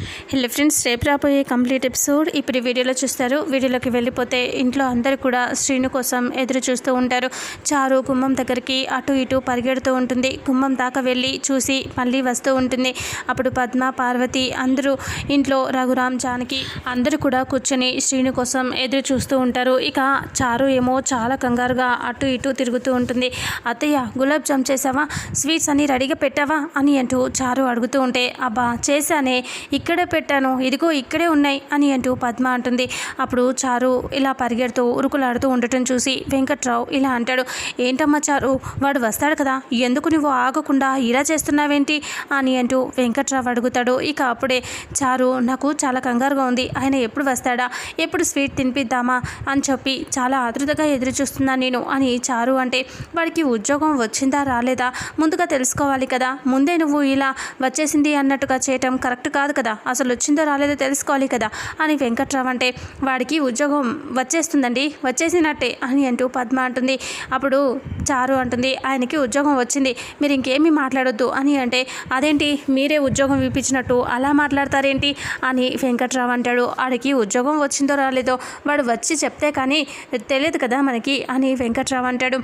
Hello friends రేపు రాబోయే complete episode ఇప్పుడు వీడియోలో చూస్తారు. వీడియోలోకి వెళ్ళిపోతే ఇంట్లో అందరూ కూడా శ్రీను కోసం ఎదురు చూస్తూ ఉంటారు. చారు గుమ్మం దగ్గరికి అటు ఇటు పరిగెడుతూ ఉంటుంది. గుమ్మం దాకా వెళ్ళి చూసి మళ్ళీ వస్తూ ఉంటుంది. అప్పుడు పద్మ పార్వతి అందరూ ఇంట్లో రఘురామ్ జానకి అందరూ కూడా కూర్చొని శ్రీను కోసం ఎదురు చూస్తూ ఉంటారు. ఇక చారు ఏమో చాలా కంగారుగా అటు ఇటు తిరుగుతూ ఉంటుంది. అత్తయ్య గులాబ్ జామ్ చేసావా స్వీట్స్ అన్ని రెడీగా పెట్టావా? అని అంటూ చారు అడుగుతూ ఉంటే అబ్బా చేశానే. ఇక్కడే ఇక్కడే పెట్టాను ఇదిగో ఇక్కడే ఉన్నాయి అని అంటూ పద్మ అంటుంది. అప్పుడు చారు ఇలా పరిగెడుతూ ఉరుకులాడుతూ ఉండటం చూసి వెంకట్రావు ఇలా అంటాడు ఏంటమ్మా చారు వాడు వస్తాడు కదా ఎందుకు నువ్వు ఆగకుండా ఇలా చేస్తున్నావేంటి? అని అంటూ వెంకట్రావు అడుగుతాడు. ఇక అప్పుడే చారు నాకు చాలా కంగారుగా ఉంది ఆయన ఎప్పుడు వస్తాడా ఎప్పుడు స్వీట్ తినిపిద్దామా అని చెప్పి చాలా ఆతృతగా ఎదురు చూస్తున్నాను నేను అని చారు అంటే వాడికి ఉద్యోగం వచ్చిందా రాలేదా? ముందుగా తెలుసుకోవాలి కదా ముందే నువ్వు ఇలా వచ్చేసింది అన్నట్టుగా చేయటం కరెక్ట్ కాదు కదా అసలు వచ్చిందో రాలేదో తెలుసుకోవాలి కదా. అని వెంకట్రావు అంటే వాడికి ఉద్యోగం వచ్చేస్తుందండి. వచ్చేసినట్టే అని అంటూ పద్మ అంటుంది. అప్పుడు చారు అంటుంది ఆయనకి ఉద్యోగం వచ్చింది. మీరు ఇంకేమీ మాట్లాడొద్దు అని అంటే అదేంటి? మీరే ఉద్యోగం ఇప్పించినట్టు అలా మాట్లాడతారేంటి? అని వెంకట్రావు అంటాడు. వాడికి ఉద్యోగం వచ్చిందో రాలేదో వాడు వచ్చి చెప్తే కానీ తెలియదు కదా మనకి అని వెంకట్రావు అంటాడు.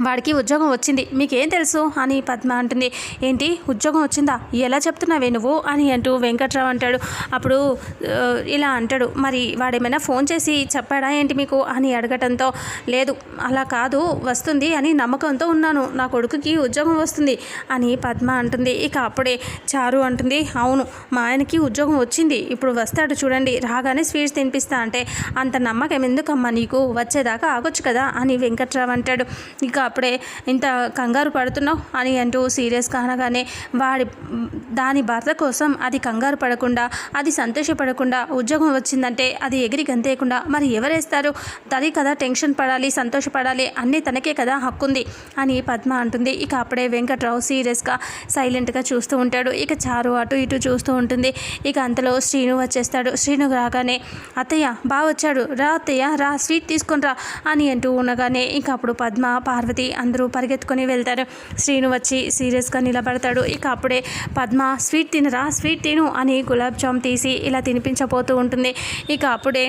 వాడికి ఉద్యోగం వచ్చింది. మీకేం తెలుసు? అని పద్మ అంటుంది. ఏంటి? ఉద్యోగం వచ్చిందా? ఎలా చెప్తున్నావే నువ్వు? అని అంటూ వెంకట్రావు అంటాడు. అప్పుడు ఇలా అంటాడు. మరి వాడేమైనా ఫోన్ చేసి చెప్పాడా ఏంటి మీకు? అని అడగటంతో లేదు అలా కాదు వస్తుంది అని నమ్మకంతో ఉన్నాను. నా కొడుకుకి ఉద్యోగం వస్తుంది అని పద్మ అంటుంది. ఇక అప్పుడే చారు అంటుంది. అవును మా ఆయనకి ఉద్యోగం వచ్చింది. ఇప్పుడు వస్తాడు చూడండి. రాగానే స్వీట్స్ తినిపిస్తా అంటే అంత నమ్మకం ఎందుకమ్మా నీకు? వచ్చేదాకా ఆగొచ్చు కదా? అని వెంకట్రావు అంటాడు. ఇక అప్పుడే ఇంత కంగారు పడుతున్నావు అని అంటూ సీరియస్గా అనగానే వాడి దాని భర్త కోసం అది కంగారు పడకుండా అది సంతోషపడకుండా ఉద్యోగం వచ్చిందంటే అది ఎగిరి గంతేయకుండా మరి ఎవరేస్తారు? తది కదా టెన్షన్ పడాలి సంతోషపడాలి అన్నీ తనకే కదా హక్కుంది అని పద్మ అంటుంది. ఇక అప్పుడే వెంకట్రావు సీరియస్గా సైలెంట్గా చూస్తూ ఉంటాడు. ఇక చారు అటు ఇటు చూస్తూ ఉంటుంది. ఇక అంతలో శ్రీను వచ్చేస్తాడు. శ్రీను రాగానే అత్తయ్య బాగా వచ్చాడు. రా అత్తయ్య రా స్వీట్ తీసుకొని రా అని అంటూ ఉండగానే ఇక అప్పుడు పద్మ పార్వతి అందరూ పరిగెత్తుకొని వెళ్తారు. శ్రీను వచ్చి సీరియస్గా నిలబడతాడు. ఇక అప్పుడే పద్మ స్వీట్ తినరా? స్వీట్ తిను అని గులాబ్ జామ్ తీసి ఇలా తినిపించబోతూ ఉంటుంది. ఇక అప్పుడే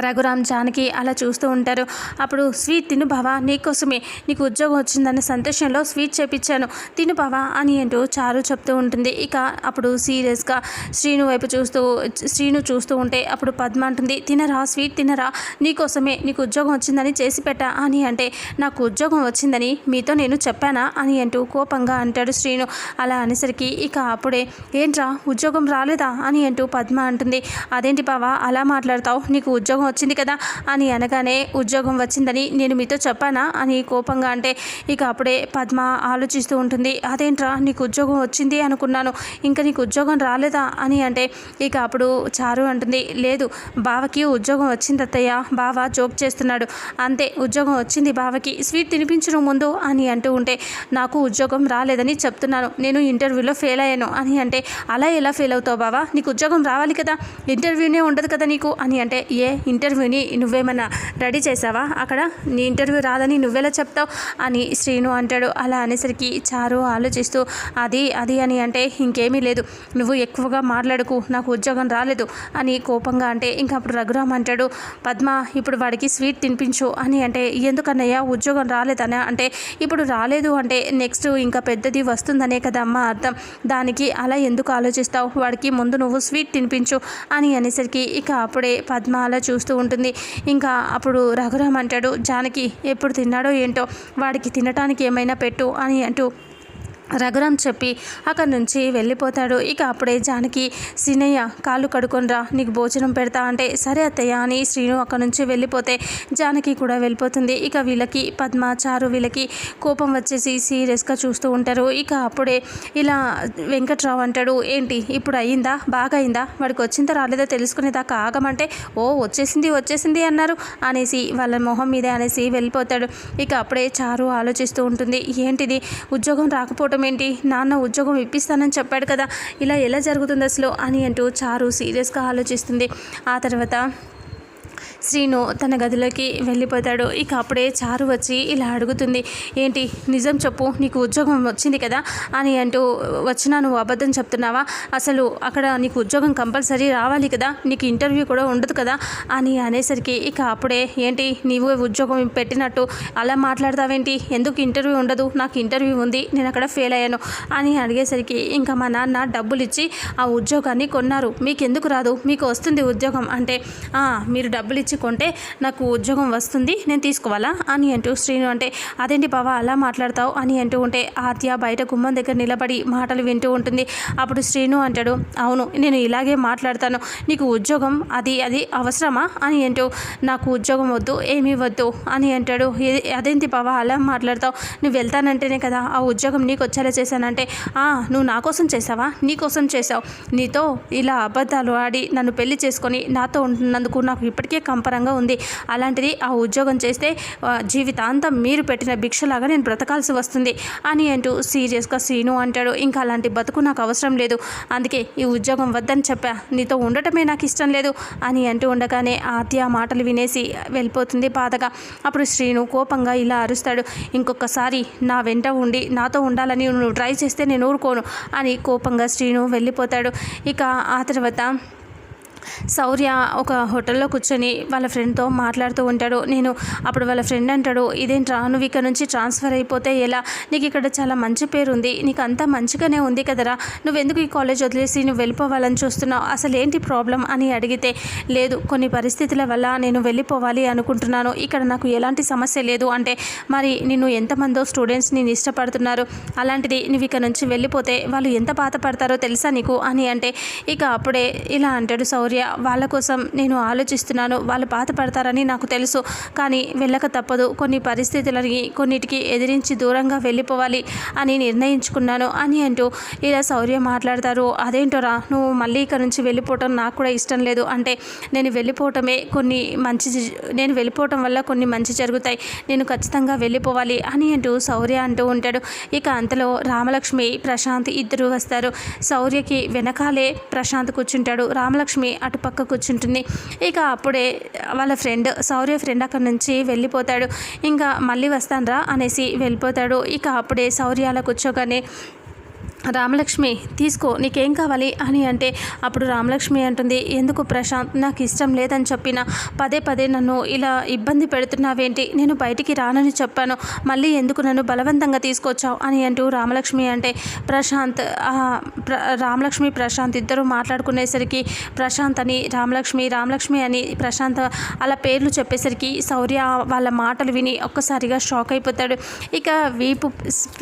రఘురామ్ జానకి అలా చూస్తూ ఉంటారు. అప్పుడు స్వీట్ తిను బావా నీకోసమే. నీకు ఉద్యోగం వచ్చిందన్న సంతోషంలో స్వీట్ చేపించాను తిను బావా అని అంటూ చారు చెప్తూ ఉంటుంది. ఇక అప్పుడు సీరియస్గా శ్రీను వైపు చూస్తూ శ్రీను చూస్తూ ఉంటే అప్పుడు పద్మ అంటుంది తినరా స్వీట్ తినరా. నీకోసమే. నీకు ఉద్యోగం వచ్చిందని చేసి పెట్టా అని అంటే నాకు ఉద్యోగం వచ్చిందని మీతో నేను చెప్పానా అని అంటూ కోపంగా అంటాడు శ్రీను. అలా అనేసరికి ఇక అప్పుడే ఏంట్రా ఉద్యోగం రాలేదా అని అంటూ పద్మ అంటుంది అదేంటి బావా అలా మాట్లాడతావు? నీకు ఉద్యోగం వచ్చింది కదా అని అనగానే ఉద్యోగం వచ్చిందని నేను మీతో చెప్పానా అని కోపంగా అంటే ఇక అప్పుడే పద్మ ఆలోచిస్తూ ఉంటుంది అదేంట్రా నీకు ఉద్యోగం వచ్చింది అనుకున్నాను ఇంకా నీకు ఉద్యోగం రాలేదా? అని అంటే ఇక అప్పుడు చారు అంటుంది లేదు బావకి ఉద్యోగం వచ్చింది అత్తయ్య బావ జోక్ చేస్తున్నాడు అంతే ఉద్యోగం వచ్చింది బావకి స్వీట్ తినిపించడం ముందు అని అంటూ ఉంటే నాకు ఉద్యోగం రాలేదని చెప్తున్నాను నేను ఇంటర్వ్యూలో ఫెయిల్ అయ్యాను అని అంటే అలా ఎలా ఫెయిల్ అవుతావు బావా నీకు ఉద్యోగం రావాలి కదా ఇంటర్వ్యూనే ఉండదు కదా నీకు అని అంటే ఏ ఇంటర్వ్యూని నువ్వేమైనా రెడీ చేసావా? అక్కడ నీ ఇంటర్వ్యూ రాదని నువ్వెలా చెప్తావు? అని శ్రీను అంటాడు. అలా అనేసరికి చారు ఆలోచిస్తూ అది అది అని అంటే ఇంకేమీ లేదు. నువ్వు ఎక్కువగా మాట్లాడుకు. నాకు ఉద్యోగం రాలేదు. అని కోపంగా అంటే ఇంకా అప్పుడు రఘురామ్ అంటాడు పద్మ ఇప్పుడు వాడికి స్వీట్ తినిపించు. అని అంటే ఎందుకన్నయ్యా ఉద్యోగం రాలేదనే? అంటే ఇప్పుడు రాలేదు అంటే నెక్స్ట్ ఇంకా పెద్దది వస్తుందనే కదా అమ్మ అర్థం. దానికి అలా ఎందుకు ఆలోచిస్తావు? వాడికి ముందు నువ్వు స్వీట్ తినిపించు. అని అనేసరికి ఇక అప్పుడే పద్మ అలా చూస్తూ ఉంటుంది. ఇంకా అప్పుడు రఘురామ్ అంటాడు జానకి ఎప్పుడు తిన్నాడో ఏంటో? వాడికి తినటానికి ఏమైనా పెట్టు అని అంటూ రఘురామ్ చెప్పి అక్కడి నుంచి వెళ్ళిపోతాడు. ఇక అప్పుడే జానకి సీనయ్య కాళ్ళు కడుకొనిరా నీకు భోజనం పెడతా అంటే సరే అత్తయ్య అని శ్రీను అక్కడి నుంచి వెళ్ళిపోతే జానకి కూడా వెళ్ళిపోతుంది. ఇక వీళ్ళకి పద్మ చారు వీళ్ళకి కోపం వచ్చేసి సీరియస్గా చూస్తూ ఉంటారు. ఇక అప్పుడే ఇలా వెంకట్రావు అంటాడు ఏంటి ఇప్పుడు అయ్యిందా? బాగా అయిందా వాడికి వచ్చిందా రాలేదో? తెలుసుకునేదాకా ఆగమంటే ఓ వచ్చేసింది వచ్చేసింది అన్నారు అనేసి వాళ్ళ మొహం మీదే అనేసి వెళ్ళిపోతాడు. ఇక అప్పుడే చారు ఆలోచిస్తూ ఉంటుంది ఏంటిది? ఉద్యోగం రాకపోవటం ఏంటి? నాన్న ఉద్యోగం ఇప్పిస్తానని చెప్పాడు కదా ఇలా ఎలా జరుగుతుంది అసలు? అని అంటూ చారు సీరియస్గా ఆలోచిస్తుంది. ఆ తర్వాత శ్రీను తన గదిలోకి వెళ్ళిపోతాడు. ఇక అప్పుడే చారు వచ్చి ఇలా అడుగుతుంది ఏంటి నిజం చెప్పు నీకు ఉద్యోగం వచ్చింది కదా? అని అంటూ వచ్చినా నువ్వు అబద్ధం చెప్తున్నావా? అసలు అక్కడ నీకు ఉద్యోగం కంపల్సరీ రావాలి కదా? నీకు ఇంటర్వ్యూ కూడా ఉండదు కదా? అని అనేసరికి ఇక అప్పుడే ఏంటి నీవు ఉద్యోగం పెట్టినట్టు అలా మాట్లాడతావేంటి? ఎందుకు ఇంటర్వ్యూ ఉండదు? నాకు ఇంటర్వ్యూ ఉంది నేను అక్కడ ఫెయిల్ అయ్యాను. అని అడిగేసరికి ఇంకా మా నాన్న డబ్బులు ఇచ్చి ఆ ఉద్యోగాన్ని కొన్నారు. మీకు ఎందుకు రాదు? మీకు వస్తుంది ఉద్యోగం అంటే మీరు డబ్బులు ఇచ్చి కొంటే నాకు ఉద్యోగం వస్తుంది నేను తీసుకోవాలా? అని అంటూ శ్రీను అంటే అదేంటి బావా అలా మాట్లాడతావు? అని అంటూ ఉంటే ఆత్య బయట గుమ్మం దగ్గర నిలబడి మాటలు వింటూ ఉంటుంది. అప్పుడు శ్రీను అంటాడు అవును నేను ఇలాగే మాట్లాడతాను. నీకు ఉద్యోగం అది అది అవసరమా? అని అంటూ నాకు ఉద్యోగం వద్దు ఏమీ వద్దు. అని అంటాడు అదేంటి బావా అలా మాట్లాడతావు? నువ్వు వెళ్తానంటేనే కదా ఆ ఉద్యోగం నీకు వచ్చేలా చేశానంటే "ఆ, నువ్వు నా కోసం చేసావా నీ కోసం చేసావు నీతో ఇలా అబద్ధాలు ఆడి నన్ను పెళ్ళి చేసుకొని నాతో ఉంటున్నందుకు నాకు ఇప్పటికే కంపరంగా ఉంది. అలాంటిది ఆ ఉద్యోగం చేస్తే జీవితాంతం మీరు పెట్టిన భిక్షలాగా నేను బ్రతకాల్సి వస్తుంది అని అంటూ సీరియస్గా సీను అంటాడు. ఇంకా అలాంటి బతుకు నాకు అవసరం లేదు. అందుకే ఈ ఉద్యోగం వద్దని చెప్పా. నీతో ఉండటమే నాకు ఇష్టం లేదు అని అంటూ ఉండగానే ఆద్య మాటలు వినేసి వెళ్ళిపోతుంది బాధగా. అప్పుడు శ్రీను కోపంగా ఇలా అరుస్తాడు. ఇంకొకసారి నా వెంట ఉండి నాతో ఉండాలని నువ్వు ట్రై చేస్తే నేను ఊరుకోను అని కోపంగా శ్రీను వెళ్ళిపోతాడు. ఇక ఆ తర్వాత శౌర్య ఒక హోటల్లో కూర్చొని వాళ్ళ ఫ్రెండ్తో మాట్లాడుతూ ఉంటాడు. నేను అప్పుడు వాళ్ళ ఫ్రెండ్ అంటాడు ఇదేంట్రా నువ్వు ఇక్కడ నుంచి ట్రాన్స్ఫర్ అయిపోతే ఎలా? నీకు ఇక్కడ చాలా మంచి పేరు ఉంది నీకు అంతా మంచిగానే ఉంది కదరా. నువ్వెందుకు ఈ కాలేజ్ వదిలేసి నువ్వు వెళ్ళిపోవాలని చూస్తున్నావు? అసలు ఏంటి ప్రాబ్లం అని అడిగితే లేదు కొన్ని పరిస్థితుల వల్ల నేను వెళ్ళిపోవాలి అనుకుంటున్నాను. ఇక్కడ నాకు ఎలాంటి సమస్య లేదు. అంటే మరి నిన్ను ఎంతమందో స్టూడెంట్స్ నేను ఇష్టపడుతున్నారు. అలాంటిది నువ్వు ఇక్కడ నుంచి వెళ్ళిపోతే వాళ్ళు ఎంత బాధపడతారో తెలుసా నీకు? అని అంటే ఇక అప్పుడే ఇలా అంటాడు సౌర్య. సూర్య వాళ్ళ కోసం నేను ఆలోచిస్తున్నాను వాళ్ళు బాధపడతారని నాకు తెలుసు. కానీ వెళ్ళక తప్పదు. కొన్ని పరిస్థితులని కొన్నిటికి ఎదిరించి దూరంగా వెళ్ళిపోవాలి అని నిర్ణయించుకున్నాను అని అంటూ ఇలా శౌర్య మాట్లాడతారు. అదేంటోరా నువ్వు మళ్ళీ ఇక్కడ నుంచి వెళ్ళిపోవటం నాకు కూడా ఇష్టం లేదు. అంటే నేను వెళ్ళిపోవటమే కొన్ని మంచి నేను వెళ్ళిపోవటం వల్ల కొన్ని మంచి జరుగుతాయి. నేను ఖచ్చితంగా వెళ్ళిపోవాలి అని అంటూ శౌర్య అంటూ ఉంటాడు. ఇక అంతలో రామలక్ష్మి ప్రశాంత్ ఇద్దరు వస్తారు. శౌర్యకి వెనకాలే ప్రశాంత్ కూర్చుంటాడు. రామలక్ష్మి అటు పక్క కూర్చుంటుంది. ఇక అప్పుడే వాళ్ళ ఫ్రెండ్ సౌర్య ఫ్రెండ్ అక్కడ నుంచి వెళ్ళిపోతాడు. ఇంకా మళ్ళీ వస్తానరా అనేసి వెళ్ళిపోతాడు. ఇక అప్పుడే సౌర్య అలా కూర్చోగానే రామలక్ష్మి తీసుకో నీకేం కావాలి? అని అంటే అప్పుడు రామలక్ష్మి అంటుంది ఎందుకు ప్రశాంత్? నాకు ఇష్టం లేదని చెప్పిన పదే పదే నన్ను ఇలా ఇబ్బంది పెడుతున్నావేంటి? నేను బయటికి రానని చెప్పాను. మళ్ళీ ఎందుకు నన్ను బలవంతంగా తీసుకొచ్చావు? అని అంటూ రామలక్ష్మి అంటే ప్రశాంత్ ప్ర రామలక్ష్మి ప్రశాంత్ ఇద్దరు మాట్లాడుకునేసరికి ప్రశాంత్ అని రామలక్ష్మి రామలక్ష్మి అని ప్రశాంత్ అలా పేర్లు చెప్పేసరికి శౌర్య వాళ్ళ మాటలు విని ఒక్కసారిగా షాక్ అయిపోతాడు. ఇక వీపు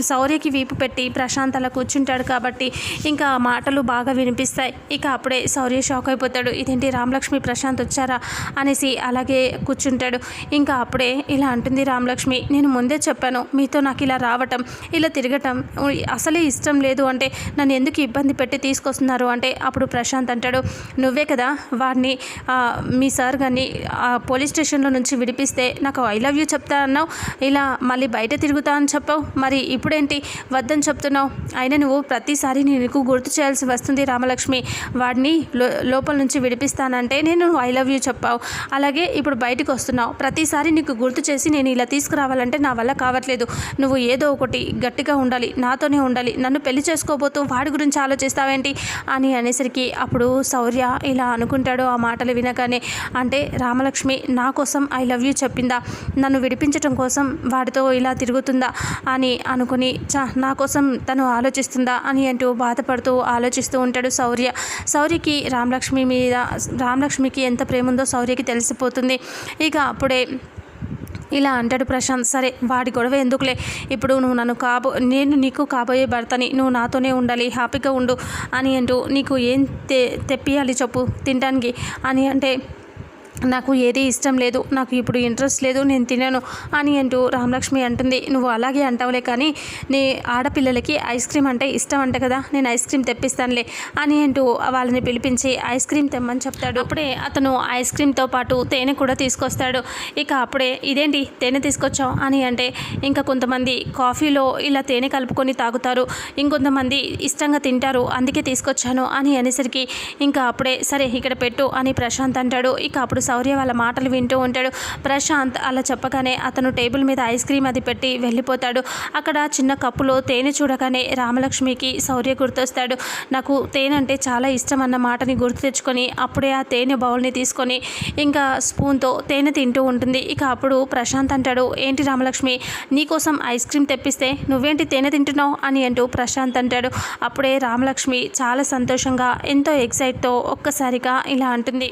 శౌర్యకి వీపు పెట్టి ప్రశాంత్ అలా కూర్చుంటే ఉంటాడు కాబట్టి ఇంకా ఆ మాటలు బాగా వినిపిస్తాయి. ఇక అప్పుడే శౌర్య షాక్ అయిపోతాడు. ఇదేంటి రామలక్ష్మి ప్రశాంత్ వచ్చారా? అనేసి అలాగే కూర్చుంటాడు. ఇంకా అప్పుడే ఇలా అంటుంది రామలక్ష్మి నేను ముందే చెప్పాను మీతో నాకు ఇలా రావటం ఇలా తిరగటం అసలే ఇష్టం లేదు అంటే నన్ను ఎందుకు ఇబ్బంది పెట్టి తీసుకొస్తున్నారు అంటే అప్పుడు ప్రశాంత్ అంటాడు నువ్వే కదా వాడిని మీ సార్ కానీ పోలీస్ స్టేషన్లో నుంచి విడిపిస్తే నాకు ఐ లవ్ యూ చెప్తా అన్నావు ఇలా మళ్ళీ బయట తిరుగుతా అని చెప్పావు మరి ఇప్పుడేంటి వద్దని చెప్తున్నావు? అయినా నువ్వు ప్రతిసారి నేను నీకు గుర్తు చేయాల్సి వస్తుంది రామలక్ష్మి. వాడిని లో లోపల నుంచి విడిపిస్తానంటే నేను ఐ లవ్ యూ చెప్పావు. అలాగే ఇప్పుడు బయటకు వస్తున్నావు. ప్రతిసారి నీకు గుర్తు చేసి నేను ఇలా తీసుకురావాలంటే నా వల్ల కావట్లేదు. నువ్వు ఏదో ఒకటి గట్టిగా ఉండాలి నాతోనే ఉండాలి నన్ను పెళ్ళి చేసుకోబోతూ వాడి గురించి ఆలోచిస్తావేంటి? అని అనేసరికి అప్పుడు శౌర్య ఇలా అనుకుంటాడు ఆ మాటలు వినగానే. అంటే రామలక్ష్మి నా కోసం ఐ లవ్ యూ చెప్పిందా? నన్ను విడిపించటం కోసం వాడితో ఇలా తిరుగుతుందా? అని అనుకుని చా నా కోసం తను ఆలోచిస్తుందా? అని అంటూ బాధపడుతూ ఆలోచిస్తూ ఉంటాడు శౌర్య. శౌర్యకి రామలక్ష్మి మీద రామలక్ష్మికి ఎంత ప్రేమ ఉందో శౌర్యకి తెలిసిపోతుంది. ఇక అప్పుడే ఇలా అంటాడు ప్రశాంత్ సరే వాడి గొడవ ఎందుకులే? ఇప్పుడు నువ్వు నన్ను కాబో నేను నీకు కాబోయే భర్తని నువ్వు నాతోనే ఉండాలి హ్యాపీగా ఉండు అని అంటూ నీకు ఏం తె తెప్పియాలి చెప్పు తినడానికి అని అంటే నాకు ఏది ఇష్టం లేదు నాకు ఇప్పుడు ఇంట్రెస్ట్ లేదు నేను తినను అని అంటూ రామలక్ష్మి అంటుంది. నువ్వు అలాగే అంటావులే కానీ నీ ఆడపిల్లలకి ఐస్ క్రీమ్ అంటే ఇష్టం అంట కదా నేను ఐస్ క్రీమ్ తెప్పిస్తానులే అని అంటూ వాళ్ళని పిలిపించి ఐస్ క్రీమ్ తెమ్మని చెప్తాడు. అప్పుడే అతను ఐస్ క్రీమ్తో పాటు తేనె కూడా తీసుకొస్తాడు. ఇక అప్పుడే ఇదేంటి తేనె తీసుకొచ్చావు అని అంటే ఇంకా కొంతమంది కాఫీలో ఇలా తేనె కలుపుకొని తాగుతారు ఇంకొంతమంది ఇష్టంగా తింటారు అందుకే తీసుకొచ్చాను అని అనేసరికి ఇంకా అప్పుడే సరే ఇక్కడ పెట్టు అని ప్రశాంత్ అంటాడు. ఇక అప్పుడు శౌర్య వాళ్ళ మాటలు వింటూ ఉంటాడు. ప్రశాంత్ అలా చెప్పగానే అతను టేబుల్ మీద ఐస్ క్రీమ్ అది పెట్టి వెళ్ళిపోతాడు. అక్కడ చిన్న కప్పులో తేనె చూడగానే రామలక్ష్మికి శౌర్య గుర్తొస్తాడు. నాకు తేనె అంటే చాలా ఇష్టం అన్న మాటని గుర్తు తెచ్చుకొని అప్పుడే ఆ తేనె బౌల్ని తీసుకొని ఇంకా స్పూన్తో తేనె తింటూ ఉంటుంది. ఇక అప్పుడు ప్రశాంత్ అంటాడు ఏంటి రామలక్ష్మి నీకోసం ఐస్ క్రీమ్ తెప్పిస్తే నువ్వేంటి తేనె తింటున్నావు? అని అంటూ ప్రశాంత్ అంటాడు. అప్పుడే రామలక్ష్మి చాలా సంతోషంగా ఎంతో ఎక్సైట్తో ఒక్కసారిగా ఇలా అంటుంది.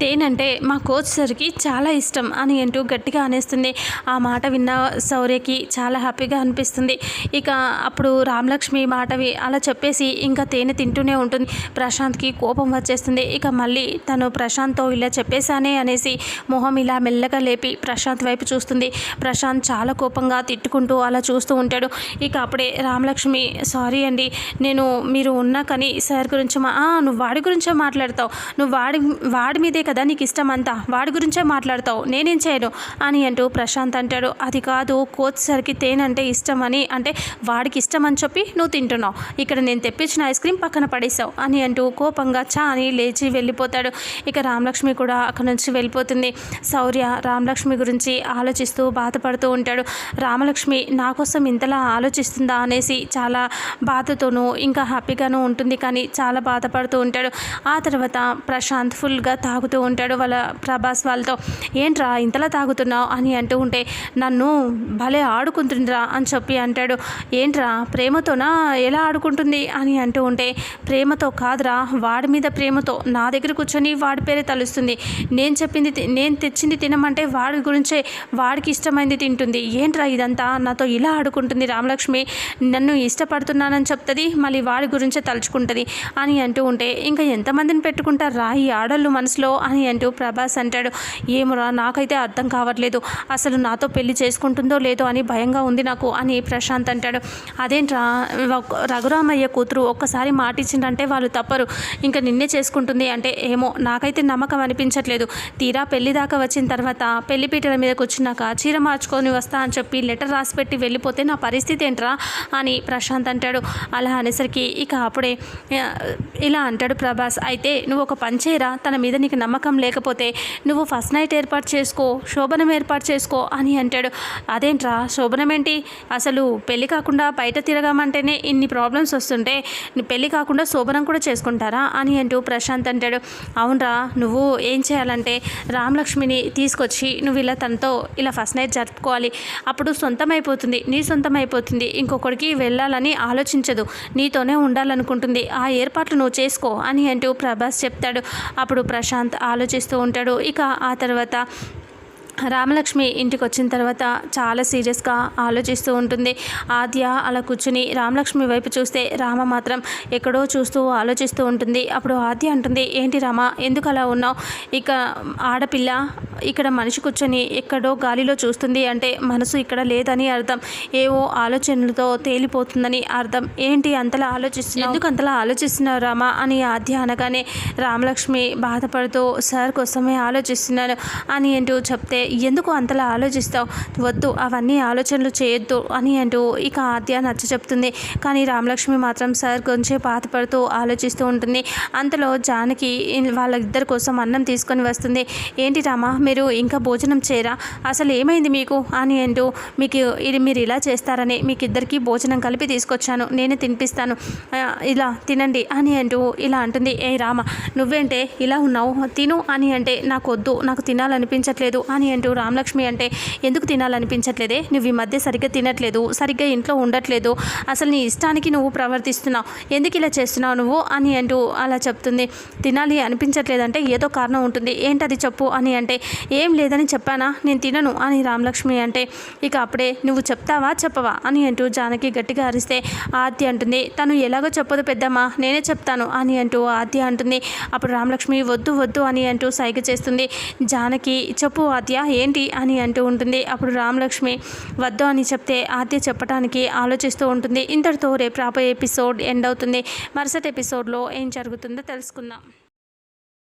తేనంటే మా కోచ్ సరికి చాలా ఇష్టం అని అంటూ గట్టిగా అనేస్తుంది. ఆ మాట విన్న శౌర్యకి చాలా హ్యాపీగా అనిపిస్తుంది. ఇక అప్పుడు రామలక్ష్మి మాటవి అలా చెప్పేసి ఇంకా తేనె తింటూనే ఉంటుంది. ప్రశాంత్కి కోపం వచ్చేస్తుంది. ఇక మళ్ళీ తను ప్రశాంత్తో ఇలా చెప్పేశానే అనేసి మొహం ఇలా మెల్లగా లేపి ప్రశాంత్ వైపు చూస్తుంది. ప్రశాంత్ చాలా కోపంగా తిట్టుకుంటూ అలా చూస్తూ ఉంటాడు. ఇక అప్పుడే రామలక్ష్మి సారీ అండి నేను మీరు ఉన్నా కానీ సార్ గురించి మా నువ్వు వాడి గురించే మాట్లాడతావు. నువ్వు వాడి వాడి మీదే కదా నీకు ఇష్టం అంతా వాడి గురించే మాట్లాడతావు నేనేం చేయను అని అంటూ ప్రశాంత్ అంటాడు. అది కాదు కోచ్ సార్కి తేనంటే ఇష్టం అని అంటే వాడికి ఇష్టం అని చెప్పి నువ్వు తింటున్నావు. ఇక్కడ నేను తెప్పించిన ఐస్ క్రీమ్ పక్కన పడేసావు అని అంటూ కోపంగా చా అని లేచి వెళ్ళిపోతాడు. ఇక రామలక్ష్మి కూడా అక్కడ నుంచి వెళ్ళిపోతుంది. శౌర్య రామలక్ష్మి గురించి ఆలోచిస్తూ బాధపడుతూ ఉంటాడు. రామలక్ష్మి నా కోసం ఇంతలా ఆలోచిస్తుందా? అనేసి చాలా బాధతోనూ ఇంకా హ్యాపీగాను ఉంటుంది కానీ చాలా బాధపడుతూ ఉంటాడు. ఆ తర్వాత ప్రశాంత్ ఫుల్గా తాగుతూ ఉంటాడు. వాళ్ళ ప్రభాస్ వాళ్ళతో ఏంట్రా ఇంతలా తాగుతున్నావు? అని అంటూ ఉంటే నన్ను భలే ఆడుకుంటుందిరా అని చెప్పి అంటాడు. ఏంట్రా ప్రేమతోనా? ఎలా ఆడుకుంటుంది? అని అంటూ ఉంటే ప్రేమతో కాదురా వాడి మీద ప్రేమతో. నా దగ్గర కూర్చొని వాడి పేరే తలుస్తుంది. నేను చెప్పింది తి- నేను తెచ్చింది తినమంటే వాడి గురించే వాడికి ఇష్టమైంది తింటుంది. ఏంట్రా ఇదంతా? నాతో ఇలా ఆడుకుంటుంది రామలక్ష్మి. నన్ను ఇష్టపడుతున్నానని చెప్తుంది మళ్ళీ వాడి గురించే తలుచుకుంటుంది అని అంటూ ఉంటే ఇంకా ఎంతమందిని పెట్టుకుంటారా ఈ ఆడళ్ళు మనసులో? అని అంటూ ప్రభాస్ అంటాడు ఏమురా నాకైతే అర్థం కావట్లేదు. అసలు నాతో పెళ్ళి చేసుకుంటుందో లేదో అని భయంగా ఉంది నాకు అని ప్రశాంత్ అంటాడు. అదేంట్రా రఘురామయ్య కూతురు ఒక్కసారి మాట వాళ్ళు తప్పరు. ఇంకా నిన్నే చేసుకుంటుంది అంటే ఏమో నాకైతే నమ్మకం అనిపించట్లేదు. తీరా పెళ్ళి దాకా వచ్చిన తర్వాత పెళ్ళి పీటల మీద కూర్చున్నాక చీర మార్చుకొని వస్తా అని చెప్పి లెటర్ రాసి పెట్టి వెళ్ళిపోతే నా పరిస్థితి ఏంట్రా? అని ప్రశాంత్ అంటాడు. అలా అనేసరికి ఇక అప్పుడే ఇలా అంటాడు ప్రభాస్. అయితే నువ్వు ఒక పని చేయరా? తన మీద నీకు నమ్మకం లేకపోతే నువ్వు ఫస్ట్ నైట్ ఏర్పాటు చేసుకో శోభనం ఏర్పాటు చేసుకో అని అంటాడు. అదేంట్రా? శోభనం ఏంటి? అసలు పెళ్ళి కాకుండా బయట తిరగమంటేనే ఇన్ని ప్రాబ్లమ్స్ వస్తుంటే పెళ్ళి పెళ్ళి కాకుండా శోభనం కూడా చేసుకుంటారా? అని అంటూ ప్రశాంత్ అంటాడు. అవునరా నువ్వు ఏం చేయాలంటే రామలక్ష్మిని తీసుకొచ్చి నువ్వు ఇలా తనతో ఇలా ఫస్ట్ నైట్ జరుపుకోవాలి. అప్పుడు సొంతం అయిపోతుంది నీ సొంతం అయిపోతుంది ఇంకొకడికి వెళ్ళాలని ఆలోచించదు నీతోనే ఉండాలనుకుంటుంది. ఆ ఏర్పాట్లు నువ్వు చేసుకో అని అంటూ ప్రభాస్ చెప్తాడు. అప్పుడు ప్రశాంత్ ఆలోచిస్తూ ఉంటాడు. ఇక ఆ తర్వాత రామలక్ష్మి ఇంటికి వచ్చిన తర్వాత చాలా సీరియస్గా ఆలోచిస్తూ ఉంటుంది. ఆద్య అలా కూర్చుని రామలక్ష్మి వైపు చూస్తే రామ మాత్రం ఎక్కడో చూస్తూ ఆలోచిస్తూ ఉంటుంది. అప్పుడు ఆద్య అంటుంది ఏంటి రామ ఎందుకు అలా ఉన్నావు? ఇక ఆడపిల్ల ఇక్కడ మనిషి కూర్చొని ఎక్కడో గాలిలో చూస్తుంది అంటే మనసు ఇక్కడ లేదని అర్థం. ఏవో ఆలోచనలతో తేలిపోతుందని అర్థం. ఏంటి అంతలా ఆలోచిస్తున్నావు? ఎందుకు అంతలా ఆలోచిస్తున్నావు రామ? అని ఆద్య అనగానే రామలక్ష్మి బాధపడుతూ సార్ కోసమే ఆలోచిస్తున్నాను అని అంటూ చెప్తే ఎందుకు అంతలా ఆలోచిస్తావు? వద్దు అవన్నీ ఆలోచనలు చేయొద్దు అని అంటూ ఇక ఆద్య నచ్చ చెప్తుంది. కానీ రామలక్ష్మి మాత్రం సార్ గురించి బాధపడుతూ ఆలోచిస్తూ ఉంటుంది. అంతలో జానకి వాళ్ళిద్దరి కోసం అన్నం తీసుకొని వస్తుంది. ఏంటి రామా మీరు ఇంకా భోజనం చేయరా? అసలు ఏమైంది మీకు? అని అంటూ మీకు ఇది మీరు ఇలా చేస్తారని మీకు ఇద్దరికి భోజనం కలిపి తీసుకొచ్చాను. నేనే తినిపిస్తాను. ఇలా తినండి అని అంటూ ఇలా అంటుంది. ఏ రామ నువ్వేంటే ఇలా ఉన్నావు? తిను అని అంటే నాకు వద్దు నాకు తినాలనిపించట్లేదు అని అంటూ రామలక్ష్మి అంటే ఎందుకు తినాలనిపించట్లేదే? నువ్వు ఈ మధ్య సరిగ్గా తినట్లేదు సరిగ్గా ఇంట్లో ఉండట్లేదు అసలు నీ ఇష్టానికి నువ్వు ప్రవర్తిస్తున్నావు ఎందుకు ఇలా చేస్తున్నావు నువ్వు అని అంటూ అలా చెప్తుంది. తినాలి అనిపించట్లేదంటే ఏదో కారణం ఉంటుంది. ఏంటది చెప్పు అని అంటే ఏం లేదని చెప్పానా? నేను తినను అని రామలక్ష్మి అంటే ఇక అప్పుడే నువ్వు చెప్తావా చెప్పవా అని అంటూ జానకి గట్టిగా అరిస్తే ఆద్య అంటుంది. తను ఎలాగో చెప్పదు పెద్దమ్మా నేనే చెప్తాను అని అంటూ ఆద్య అంటుంది. అప్పుడు రామలక్ష్మి వద్దు వద్దు అని అంటూ సైగ చేస్తుంది. జానకి చెప్పు ఆద్య ఏంటి అని అంటూ ఉంటుంది. అప్పుడు రామలక్ష్మి వద్దు అని చెప్తే ఆద్య చెప్పడానికి ఆలోచిస్తూ ఉంటుంది. ఇంతటితో రేపు రాబోయే ఎపిసోడ్ ఎండ్ అవుతుంది. మరుసటి ఎపిసోడ్లో ఏం జరుగుతుందో తెలుసుకుందాం.